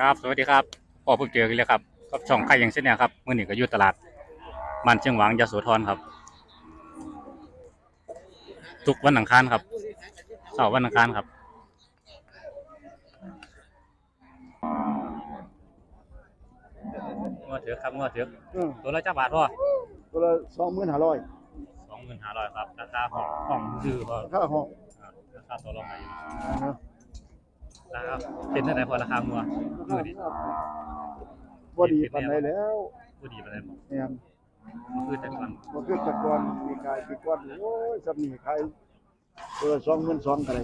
ครับ สวัสดีครับพอเพิ่งเจอกันเลยครับกับช่องไข่ยังเส้นเนี่ยครับมื่อนี้ก็อยู่ตลาดบ้านเชียงหวางยโสธรครับ ทุกวันอังคารครับเสาร์วันอังคารครับงวดเถือกครับงวดเถือกอืมตัวละเจ้าบาทพ่อตัวละสองหมื่นห้าร้อยสองหมื่นห้าร้อยครับราคาห้องห้องดื้อพ่อค่าห้องครับราคาตัวรองไหนอยู่นะรา คาเป็นเท่าไหร่พอราคางัวมือดิบ่ดีปานใดแล้วผู้ดีไปเลยบ่เนี่ยมันคือแต่ก่อนบ่คือแต่ก่อนมีกายปีก่อนโอ้ยสำนี้ขายตัวละ22,000ก็ได้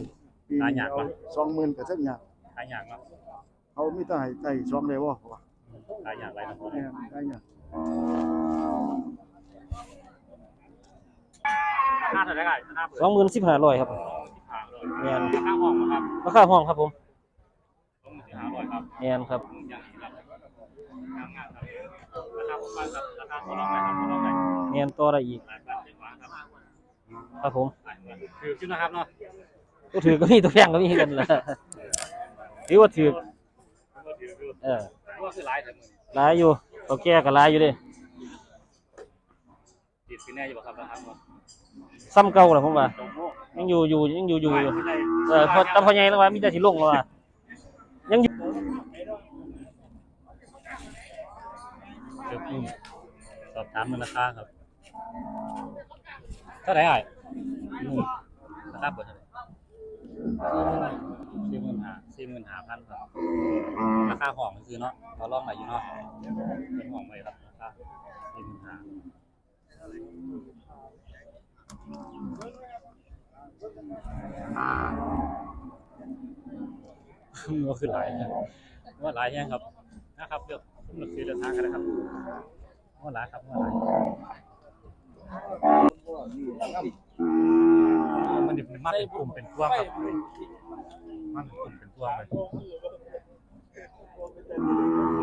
ปีนี้เอา20,000ก็จักหยากขายยากเนาะเขามีแต่ให้ใจสองได้บ่วะขายยากไรนะพ่อเนี่ยขายหยากราคาเท่าไหร่กันราคาเปิดสองหมื่นสิบห้าร้อยครับหาร้อยแมนราคาห้องนะครับราคาห้องครับผมสองหมื่ นสี่ห้าร้อยครับแมนครับอย่างนี้ครับงามงามครับราคาผมว่าครับราคาตัวรองไหนครับตัวรองไหนแมนต่อได้อีกหลายบาทเจ็ดบาทครับครับผมหลายบาทคือชื่อนะครับเนาะตัวถือก็มีตัวแพงก็มีกันแหละถือว่าถือก็ถือคือเออว่าคือหลายแต่มือหลายอยู่ตัวแก่ก็หลายอยู่เดิติดคือแน่อยู่บ่ครับราคาเนาะซ้ำเก่าแหละผมว่าตรงโน้ยังอยู่อยู่ยังอยู่อยู่อยู่ไม่ได้เออพอตาพอใหญ่แล้วว่ามีแต่สิลงแล้วว่ายังอยู่ เดี๋ยวคุณสอบถามมูลค่าครับ เท่าไหร่อะอืมราคาเปิดเท่าไหร่สี่หมื่นห้าสี่หมื่นห้าพันครับ ราคาห้องคือเนาะเราลองไหนอยู่เนาะเป็นห้องไหม่ครับราคาสี่หมื่นห้าก็คือหลายนะว่าหลายแห้งครับนะครับเลือก เลือกซื้อเลือกทางกันนะครับว่าหลายครับว่าหลายมันนี่เป็นมาเป็นกลุ่มเป็นกว้างครับมันเป็นกลุ่มเป็นกว้างเลย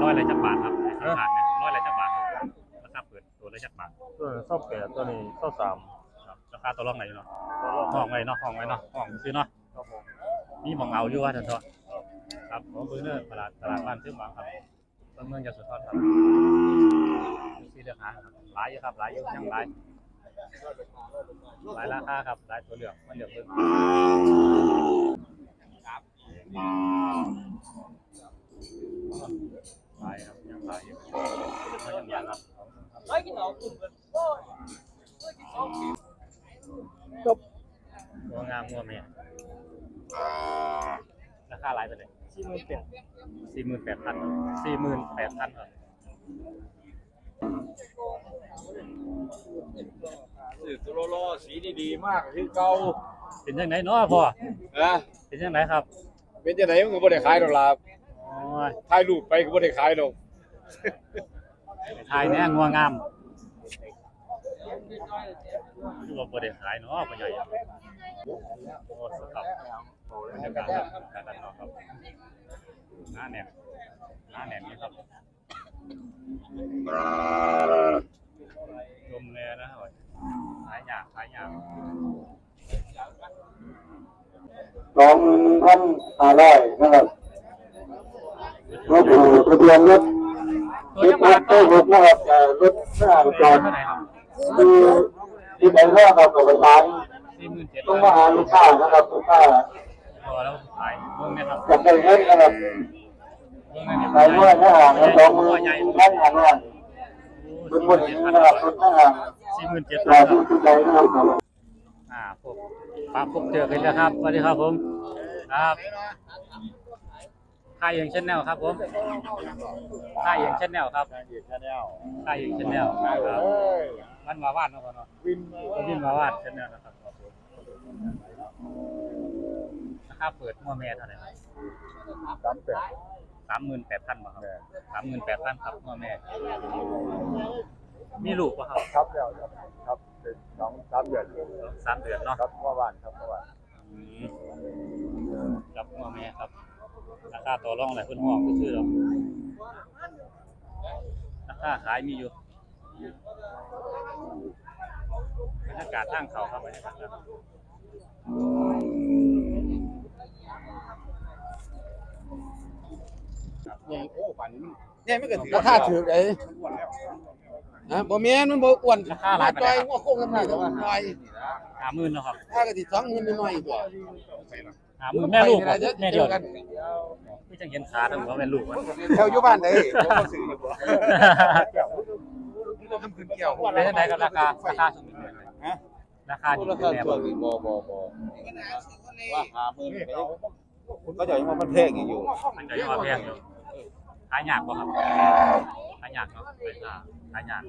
ร้อยอะไรจักบาทครับในตลาดเนี่ยร้อยอะไรจักบาทรับราคาเปิดตัวละจักบาทตัวเศร้าแปดตัวนี้เศร้าสามครับราคาตัวรองไหนเนาะห้องไว้เนาะห้องไว้เนาะห้องซื้อเนาะมีหมองเอาอยู่ว่าท่านทอครับผมเพิ่งเลิกตลาดตลาดบ้านซื้อหวังครับ ต้นเมืองยโสธรครับซื้อเลือกหาครับหลายอยู่ครับหลายอยู่ยังหลายหลายราคาครับหลายตัวเลือกมันเลือกเพิ่มหลายครับยังหลายอยู่มันยังหลายครับจบงัวงามงัวเมีย ราคาหลายไปเลยสี่หมื่นแปดสี่หมื่นแปดพันสี่หมื่นแปดพันครับสื่อตุโลโลสีดีๆมากคือเก่าเป็นยังไงเนาะพ่อนะเป็นยังไงครับ เป็นจังไดมันก็บ่ได้ขายดอกล่ะโอ้ยถ่ายรูปไปก็บ่ได้ขายดอกขายแน่งัวงามคือว่าบ่ได้ขายเนาะพ่อใหญ่อะโอ้สครับ บรรยากาศการตัดเนาะครับหน้าแหนมหน้าแหนมนี่ครับชมเลยนะครับขายอยากขายอยากสองพันห้าร้อยนะครับรถถูทะเบียนรถตัวรถกบาทเต้รถนะครับเอ่รถหน้าจอดคือที่ไหนก็ครับกับประธานต้องมาหาลูกค้านะครับลูกค้า พอแล้วขายเบิ่งเนะครับจะได้เงินนะครับเบิ่งเนี่ยขายด้วยนะฮะสองหมื่นใหญ่พันห้าร้อยเป็นคนนี้นะครับรถหน้าสี่หมื่นเจ็ดจอดที่ที่ไหนนะครับอ่าพวกปลาพวกเจอกันแล้วครับสวัสดีครับผมครับค่ายยังเช่นแนวครับผมค่ายยังเช่นแนวครับค่ายยังเช่นแนวค่ายยังเช่นแนวครับมันมาวาดเนาะพ่อเนาะวินวินมาวาดเช่นแนวนะครับราคาเปิดงัวแม่เท่าไหร่ครับสามแปดสามหมื่นแปดพันบาทครับสามหมื่นแปดพันครับงัวแม่ มีลูกป่ะครับครับแล้วครับครับเป็นสองสามเดือนสามเดือนเนาะครับเมื่อวานครับเมื่อวานอืมกับงัวแม่ครับ ราคาต่อรองอะไรเพิ่นห้องซื่อๆหรอกราคาขายมีอยู่บรรยากาศทางเขาครับบรรยากาศทาง เขาครับงัวเนี่ยมันก็ถือราคาถือไอ้ฮะบ่แม่นมันบ่อ้วนราคาหลายปานใดจอยครับหัวโค้งกันหน่อยแต่ว่าหน่อยหาหมื่นเนาะครับถ้าก็สิ20,000น้อยๆตัวหาหมื่นแม่ลูกบ่เดี๋ยวแม่เดียวกันพี่จังเห็นขาทั้งหัวเป็นลูกมันแถวอยู่บ้านได้ผมก็ซื้ออยู่บ่ทำขึ้นเกี่ยวได้เท่าไหร่กับราคาราคาสูงฮะราคาดีราขึ้คานแน่ส่บ่วนนี้บ่บ่บ่ว่าหาหมื่นไปเขาจะยังมามันแพงอยู่มันจะยังว่าแพงอยู่ ขายยากบ่ครับขายยากเนาะไปซ่าขายยาก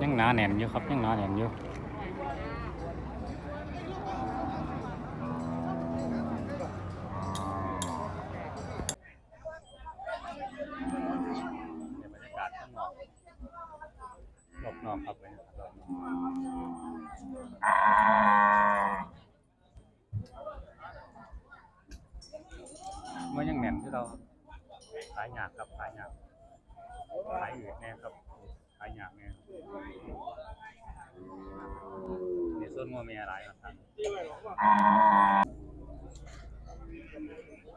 ยังหนาแน่นอยู่ครับยังหนาแน่นอยู่ มันยังแน่นที่เราขายหยากครับขายหยากขายอืดแน่ครับขายหยากแน่ในส่วนงัวมีอะไรครับท่าน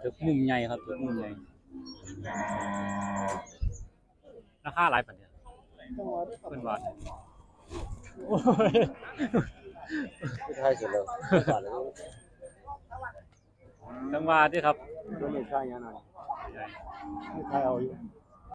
ถึกมุมใหญ่ครับถึกมุมใหญ่ราคาหลายปันเนี่ยเพิ่นว่า โอ้ยใช่เสร็จแล้วจังหว่าที่ครับตัวนี้ใช่ยังไงใหญ่ไม่ใช่เอาอยู่อ